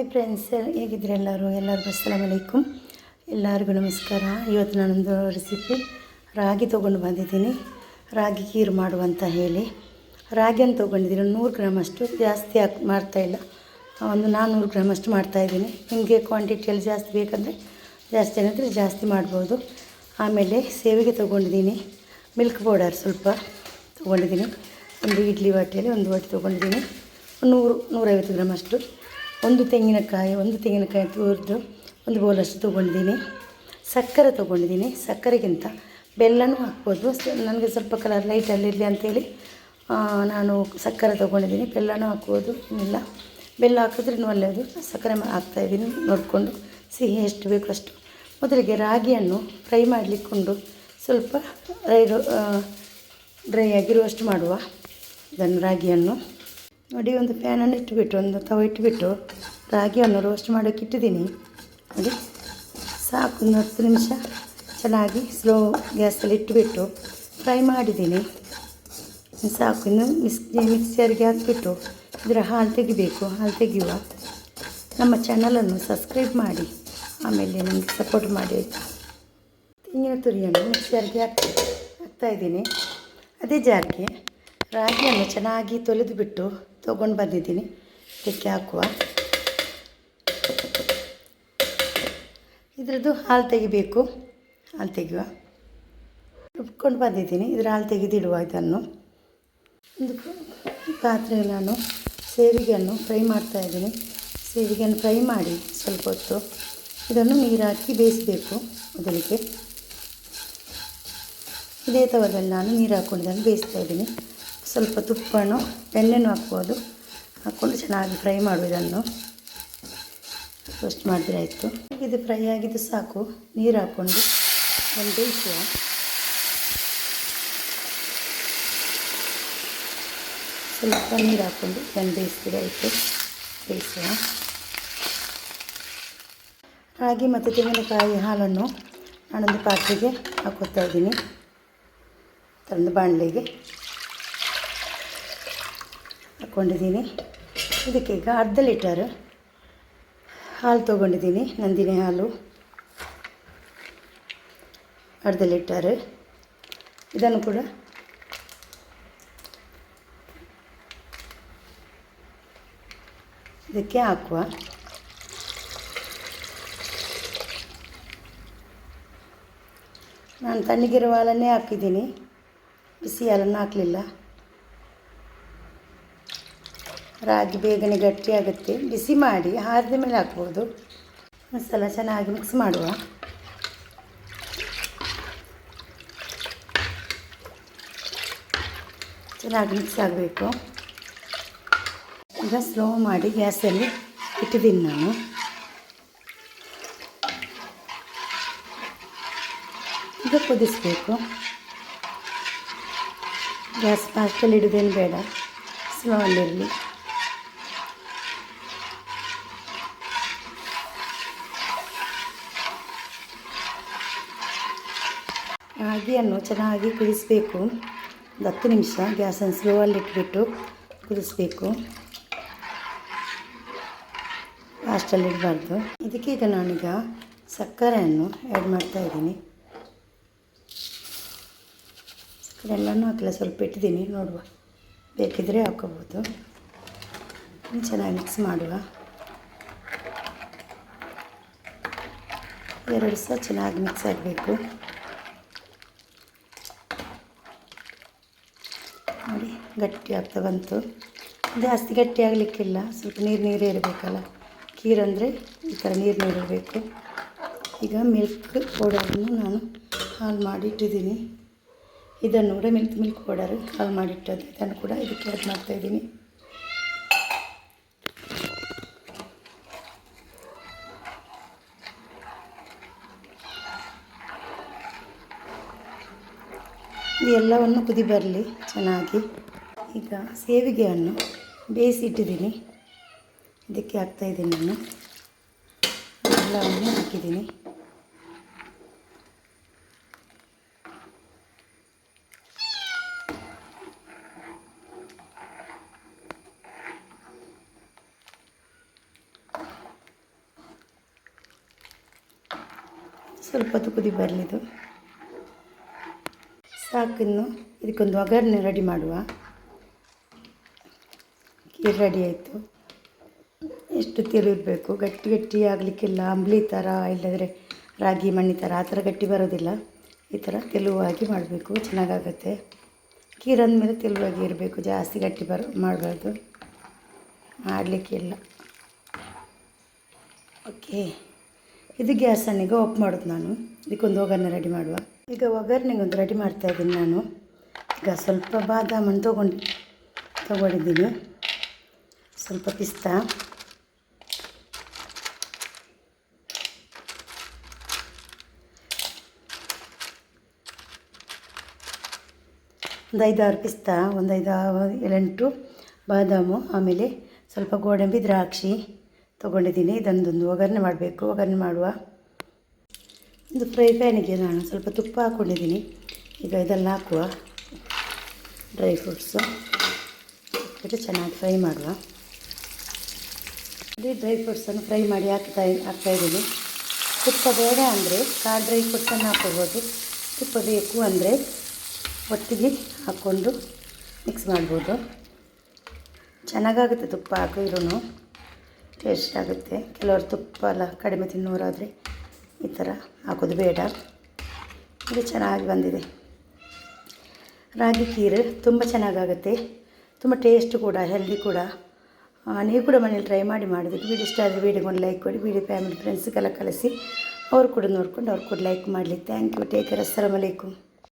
Hi friends ಹೇಗಿದ್ರೆ ಎಲ್ಲರೂ? ಎಲ್ಲರಿಗೂ ಅಸ್ಸಲಾಮ್ ಅಲೈಕುಮ್. ಎಲ್ಲರಿಗೂ ನಮಸ್ಕಾರ. ಇವತ್ತು ನಾನೊಂದು ರೆಸಿಪಿ ರಾಗಿ ತೊಗೊಂಡು ಬಂದಿದ್ದೀನಿ. ರಾಗಿ ಖೀರು ಮಾಡುವಂತ ಹೇಳಿ. ರಾಗಿಯನ್ನು ತೊಗೊಂಡಿದ್ದೀನಿ. ನೂರು ಗ್ರಾಮ್ ಅಷ್ಟು ಜಾಸ್ತಿ ಹಾಕಿ ಮಾಡ್ತಾಯಿಲ್ಲ ಒಂದು ನಾನ್ನೂರು ಗ್ರಾಮ್ ಅಷ್ಟು ಮಾಡ್ತಾಯಿದ್ದೀನಿ ನಿಮಗೆ ಕ್ವಾಂಟಿಟಿಯಲ್ಲಿ ಜಾಸ್ತಿ ಬೇಕಂದರೆ ಜಾಸ್ತಿ ಏನಾದರೆ ಜಾಸ್ತಿ ಮಾಡ್ಬೋದು. ಆಮೇಲೆ ಸೇವಿಗೆ ತೊಗೊಂಡಿದ್ದೀನಿ. ಮಿಲ್ಕ್ ಪೌಡರ್ ಸ್ವಲ್ಪ ತೊಗೊಂಡಿದ್ದೀನಿ. ಒಂದು ಇಡ್ಲಿ ಬಾಟಿಯಲ್ಲಿ ಒಂದು ವಾಟಿ ತೊಗೊಂಡಿದ್ದೀನಿ. ನೂರು, ನೂರೈವತ್ತು ಗ್ರಾಮ್ ಅಷ್ಟು ಒಂದು ತೆಂಗಿನಕಾಯಿ ಒಂದು ತೆಂಗಿನಕಾಯಿ ತುರಿದು ಒಂದು ಬೌಲಷ್ಟು ತೊಗೊಂಡಿದ್ದೀನಿ. ಸಕ್ಕರೆ ತೊಗೊಂಡಿದ್ದೀನಿ. ಸಕ್ಕರೆಗಿಂತ ಬೆಲ್ಲನೂ ಹಾಕ್ಬೋದು. ನನಗೆ ಸ್ವಲ್ಪ ಕಲರ್ ಲೈಟಲ್ಲಿರಲಿ ಅಂತೇಳಿ ಆ, ನಾನು ಸಕ್ಕರೆ ತೊಗೊಂಡಿದ್ದೀನಿ. ಬೆಲ್ಲನೂ ಹಾಕ್ಬೋದು. ಇಲ್ಲ ಬೆಲ್ಲ ಹಾಕಿದ್ರೆ ಒಳ್ಳೆಯದು. ಸಕ್ಕರೆ ಹಾಕ್ತಾಯಿದ್ದೀನಿ ನೋಡಿಕೊಂಡು ಸಿಹಿ ಎಷ್ಟು ಬೇಕು ಅಷ್ಟು. ಮೊದಲಿಗೆ ರಾಗಿಯನ್ನು ಫ್ರೈ ಮಾಡಲಿಕ್ಕೊಂಡು ಸ್ವಲ್ಪ ಡ್ರೈ ಡ್ರೈ ಆಗಿರುವಷ್ಟು ಮಾಡುವ. ಇದನ್ನು ರಾಗಿಯನ್ನು. ನೋಡಿ, ಒಂದು ಫ್ಯಾನನ್ನು ಇಟ್ಟುಬಿಟ್ಟು, ಒಂದು ತವ ಇಟ್ಟುಬಿಟ್ಟು, ರಾಗಿಯನ್ನು ರೋಸ್ಟ್ ಮಾಡೋಕ್ಕೆ ಇಟ್ಟಿದ್ದೀನಿ. ನೋಡಿ, ಸಾಕು, ಒಂದು ಹತ್ತು ನಿಮಿಷ ಚೆನ್ನಾಗಿ ಸ್ಲೋ ಗ್ಯಾಸಲ್ಲಿ ಇಟ್ಟುಬಿಟ್ಟು ಫ್ರೈ ಮಾಡಿದ್ದೀನಿ. ಸಾಕು, ಇನ್ನು ಮಿಸ್ ಮಿಕ್ಸರ್ಗೆ ಹಾಕಿಬಿಟ್ಟು ಇದರ ಹಾಲು ತೆಗಿಬೇಕು. ಹಾಲು ತೆಗೆಯುವ ನಮ್ಮ ಚಾನಲನ್ನು ಸಬ್ಸ್ಕ್ರೈಬ್ ಮಾಡಿ, ಆಮೇಲೆ ನಮಗೆ ಸಪೋರ್ಟ್ ಮಾಡಿ ಆಯಿತು? ತೆಂಗಿನ ತುರಿಯನ್ನು ಮಿಕ್ಸರ್ಗೆ ಹಾಕಿ ಹಾಕ್ತಾಯಿದ್ದೀನಿ ಅದೇ ಜಾರಿಗೆ ರಾಗಿಯನ್ನು ಚೆನ್ನಾಗಿ ತೊಳೆದು ಬಿಟ್ಟು ತೊಗೊಂಡು ಬಂದಿದ್ದೀನಿ. ಇದಕ್ಕೆ ಹಾಕುವ. ಇದರದ್ದು ಹಾಲು ತೆಗಿಬೇಕು. ಹಾಲು ತೆಗೆಯುವ. ರುಬ್ಕೊಂಡು ಬಂದಿದ್ದೀನಿ. ಇದರ ಹಾಲು ತೆಗೆದಿಡುವ ಇದನ್ನು. ಒಂದು ಪಾತ್ರೆಯಲ್ಲಿ ನಾನು ಸೇವಿಗೆಯನ್ನು ಫ್ರೈ ಮಾಡ್ತಾಯಿದ್ದೀನಿ ಸೇವಿಗೆಯನ್ನು ಫ್ರೈ ಮಾಡಿ ಸ್ವಲ್ಪ ಹೊತ್ತು ಇದನ್ನು ನೀರು ಹಾಕಿ ಬೇಯಿಸಬೇಕು ಮೊದಲಿಗೆ. ಇದೇ ತವದಲ್ಲಿ ನಾನು ನೀರು ಹಾಕ್ಕೊಂಡಿದ್ದನ್ನು ಬೇಯಿಸ್ತಾ ಇದ್ದೀನಿ. ಸ್ವಲ್ಪ ತುಪ್ಪನೂ ಬೆಣ್ಣೆನೂ ಹಾಕ್ಬೋದು. ಹಾಕ್ಕೊಂಡು ಚೆನ್ನಾಗಿ ಫ್ರೈ ಮಾಡುವುದನ್ನು ರೋಸ್ಟ್ ಮಾಡಿದ್ರೆ ಆಯಿತು. ಇದು ಫ್ರೈ ಆಗಿದ್ದು ಸಾಕು. ನೀರು ಹಾಕ್ಕೊಂಡು ಒಂದು ಬೇಯಿಸುವ. ಸ್ವಲ್ಪ ನೀರು ಹಾಕ್ಕೊಂಡು ಒಂದು ಬೇಯಿಸಿದ್ರೆ ಆಯಿತು. ಬೇಯಿಸುವ. ರಾಗಿ ಮತ್ತು ತೆಂಗಿನಕಾಯಿ ಹಾಲನ್ನು ನಾನೊಂದು ಪಾತ್ರೆಗೆ ಹಾಕೋತಾ ಇದ್ದೀನಿ. ತಂದು ಬಾಣಲೆಗೆ. ಹಾಕ್ಕೊಂಡಿದ್ದೀನಿ ಇದಕ್ಕೆ ಈಗ ಅರ್ಧ ಲೀಟರ್ ಹಾಲು ತೊಗೊಂಡಿದ್ದೀನಿ, ನಂದಿನಿ ಹಾಲು. ಅರ್ಧ ಲೀಟರ್. ಇದನ್ನು ಕೂಡ ಇದಕ್ಕೆ ಹಾಕುವ. ನಾನು ತಣ್ಣಗಿರುವ ಹಾಲನ್ನೇ ಹಾಕಿದ್ದೀನಿ. ಬಿಸಿ ಹಾಲನ್ನು ಹಾಕಲಿಲ್ಲ. ರಾಗಿ ಬೇಗನೆ ಗಟ್ಟಿ ಆಗುತ್ತೆ. ಬಿಸಿ ಮಾಡಿ ಹಾರಿದ ಮೇಲೆ ಹಾಕ್ಬೋದು. ಮಸಾಲ ಚೆನ್ನಾಗಿ ಮಿಕ್ಸ್ ಮಾಡುವ. ಚೆನ್ನಾಗಿ ಮಿಕ್ಸ್ ಆಗಬೇಕು. ಈಗ ಸ್ಲೋ ಮಾಡಿ ಗ್ಯಾಸಲ್ಲಿ ಇಟ್ಟಿದ್ದೀನಿ ನಾನು. ಈಗ ಕುದಿಸ್ಬೇಕು. ಗ್ಯಾಸ್ ಫಾಸ್ಟಲ್ಲಿ ಇಡೋದೇನು ಬೇಡ. ಸ್ಲೋ ಅಲ್ಲಿರಲಿ ರಾಗಿಯನ್ನು ಚೆನ್ನಾಗಿ ಕುದಿಸಬೇಕು. ಒಂದು ಹತ್ತು ನಿಮಿಷ ಗ್ಯಾಸನ್ನು ಸ್ಲೋವಲ್ಲಿ ಇಟ್ಬಿಟ್ಟು ಕುದಿಸ್ಬೇಕು. ಫಾಸ್ಟಲ್ಲಿ ಇಡಬಾರ್ದು. ಇದಕ್ಕೆ ಈಗ ನಾನೀಗ ಸಕ್ಕರೆಯನ್ನು ಆ್ಯಡ್ ಮಾಡ್ತಾ ಇದ್ದೀನಿ. ಸಕ್ಕರೆ ಎಲ್ಲನೂ ಹಾಕಿಲ್ಲ ಸ್ವಲ್ಪ ಇಟ್ಟಿದ್ದೀನಿ, ನೋಡುವ. ಬೇಕಿದ್ರೆ ಹಾಕೋಬೋದು ಚೆನ್ನಾಗಿ ಮಿಕ್ಸ್ ಮಾಡುವ. ಎರಡು ಸಹ ಚೆನ್ನಾಗಿ ಮಿಕ್ಸ್ ಆಗಬೇಕು ನೋಡಿ ಗಟ್ಟಿ ಆಗ್ತಾ ಬಂತು ಜಾಸ್ತಿ ಗಟ್ಟಿ ಆಗಲಿಕ್ಕಿಲ್ಲ ಸ್ವಲ್ಪ ನೀರು ನೀರೇ ಇರಬೇಕಲ್ಲ. ಖೀರಂದರೆ ಈ ಥರ ನೀರು ನೀರು ಇರಬೇಕು. ಈಗ ಮಿಲ್ಕ್ ಪೌಡರನ್ನು ನಾನು ಹಾಲು ಮಾಡಿ ಇಟ್ಟಿದ್ದೀನಿ ಇದನ್ನು ಕೂಡ ಮಿಲ್ಕ್ ಮಿಲ್ಕ್ ಪೌಡರ್ ಹಾಲು ಮಾಡಿಟ್ಟದ್ದು. ಇದನ್ನು ಕೂಡ ಇದಕ್ಕೆ ಆ್ಯಡ್ ಮಾಡ್ತಾಯಿದ್ದೀನಿ ಇದು ಎಲ್ಲವನ್ನು ಕುದಿ ಬರಲಿ. ಚೆನ್ನಾಗಿ. ಈಗ ಸೇವಿಗೆ ಹಣ್ಣು ಬೇಯಿಸಿ ಇಟ್ಟಿದ್ದೀನಿ ಇದಕ್ಕೆ ಹಾಕ್ತಾಯಿದ್ದೀನಿ ನಾನು. ಎಲ್ಲವನ್ನು ಹಾಕಿದ್ದೀನಿ. ಸ್ವಲ್ಪ ತುಕುದಿ ಬರಲಿದ್ದು ಸಾಕಿನ್ನು ಇದಕ್ಕೊಂದು ಒಗ್ಗರಣೆ ರೆಡಿ ಮಾಡುವ. ಕೀರು ರೆಡಿ ಆಯಿತು. ಎಷ್ಟು ತಿರುಗಬೇಕು? ಗಟ್ಟಿ ಗಟ್ಟಿ ಆಗಲಿಕ್ಕಿಲ್ಲ ಅಂಬ್ಲಿ ಥರ ಇಲ್ಲದ್ರೆ ರಾಗಿ ಮಣ್ಣಿ ಥರ ಆ ಥರ ಗಟ್ಟಿ ಬರೋದಿಲ್ಲ. ಈ ಥರ ತೆಲುವಾಗಿ ಮಾಡಬೇಕು, ಚೆನ್ನಾಗಾಗತ್ತೆ. ಕೀರು ಅಂದಮೇಲೆ ತೆಲುವಾಗಿ ಇರಬೇಕು, ಜಾಸ್ತಿ ಗಟ್ಟಿ ಬರ, ಮಾಡಬಾರ್ದು. ಮಾಡಲಿಕ್ಕಿಲ್ಲ. ಓಕೆ. ಇದು ಗ್ಯಾಸನ್ನೀಗ ಆಫ್ ಮಾಡೋದು ನಾನು. ಇದಕ್ಕೊಂದು ಒಗ್ಗರಣೆ ರೆಡಿ ಮಾಡುವ. ಈಗ ಒಗ್ಗರಣೆಗೆ ಒಂದು ರೆಡಿ ಮಾಡ್ತಾ ಇದ್ದೀನಿ ನಾನು. ಈಗ ಸ್ವಲ್ಪ ಬಾದಾಮನ್ನು ತೊಗೊಂಡು, ತೊಗೊಂಡಿದ್ದೀನಿ. ಸ್ವಲ್ಪ ಪಿಸ್ತಾ. ಒಂದು ಐದಾರು ಪಿಸ್ತಾ, ಒಂದು ಐದು ಏಳೆಂಟು ಬಾದಾಮು, ಆಮೇಲೆ ಸ್ವಲ್ಪ ಗೋಡಂಬಿ, ದ್ರಾಕ್ಷಿ ತೊಗೊಂಡಿದ್ದೀನಿ. ಇದೊಂದೊಂದು ಒಗ್ಗರಣೆ ಮಾಡಬೇಕು. ಒಗ್ಗರಣೆ ಮಾಡುವ ಒಂದು ಫ್ರೈ ಪ್ಯಾನಿಗೆ ನಾನು ಸ್ವಲ್ಪ ತುಪ್ಪ ಹಾಕ್ಕೊಂಡಿದ್ದೀನಿ ಈಗ ಇದೆಲ್ಲ ಹಾಕುವ. Dry fruits. ಚೆನ್ನಾಗಿ ಫ್ರೈ ಮಾಡುವ. ಅದೇ ಡ್ರೈ ಫ್ರೂಟ್ಸನ್ನು ಫ್ರೈ ಮಾಡಿ ಹಾಕ್ತಾ ಹಾಕ್ತಾಯಿದ್ದೀನಿ ತುಪ್ಪ ಬೇಡ ಅಂದರೆ ಕಾಳು ಡ್ರೈ ಫ್ರೂಟ್ಸನ್ನು ಹಾಕ್ಕೋಬೋದು. ತುಪ್ಪ ಬೇಕು ಅಂದರೆ ಒಟ್ಟಿಗೆ ಹಾಕ್ಕೊಂಡು ಮಿಕ್ಸ್ ಮಾಡ್ಬೋದು. ಚೆನ್ನಾಗಾಗುತ್ತೆ ತುಪ್ಪ ಹಾಕಿದ್ರೂ ಟೇಸ್ಟ್ ಆಗುತ್ತೆ. ಕೆಲವರು ತುಪ್ಪ ಎಲ್ಲ ಕಡಿಮೆ ತಿನ್ನೋರಾದರೆ ಈ ಥರ ಹಾಕೋದು ಬೇಡ. ಇದು ಚೆನ್ನಾಗಿ ಬಂದಿದೆ. ರಾಗಿ ಖೀರು ತುಂಬ ಚೆನ್ನಾಗಾಗುತ್ತೆ. ತುಂಬ ಟೇಸ್ಟ್ ಕೂಡ ಹೆಲ್ದಿ ಕೂಡ. ನೀವು ಕೂಡ ಮನೇಲಿ ಟ್ರೈ ಮಾಡಿ ಮಾಡಿದ್ದಕ್ಕೆ ವಿಡಿಯೋ ಇಷ್ಟ ಆದರೆ ವಿಡಿಯೋಗೆ ಒಂದು ಲೈಕ್ ಕೊಡಿ ವೀಡಿಯೋ ಫ್ಯಾಮಿಲಿ ಫ್ರೆಂಡ್ಸ್ಗೆಲ್ಲ ಕಳಿಸಿ, ಅವ್ರು ಕೂಡ ನೋಡ್ಕೊಂಡು ಅವ್ರು ಕೂಡ ಲೈಕ್ ಮಾಡಲಿ. ಥ್ಯಾಂಕ್ ಯು ಟೇಕ್ ಕೇರ್ ಅಸ್ಸಲಾಮು ಅಲೈಕುಮ್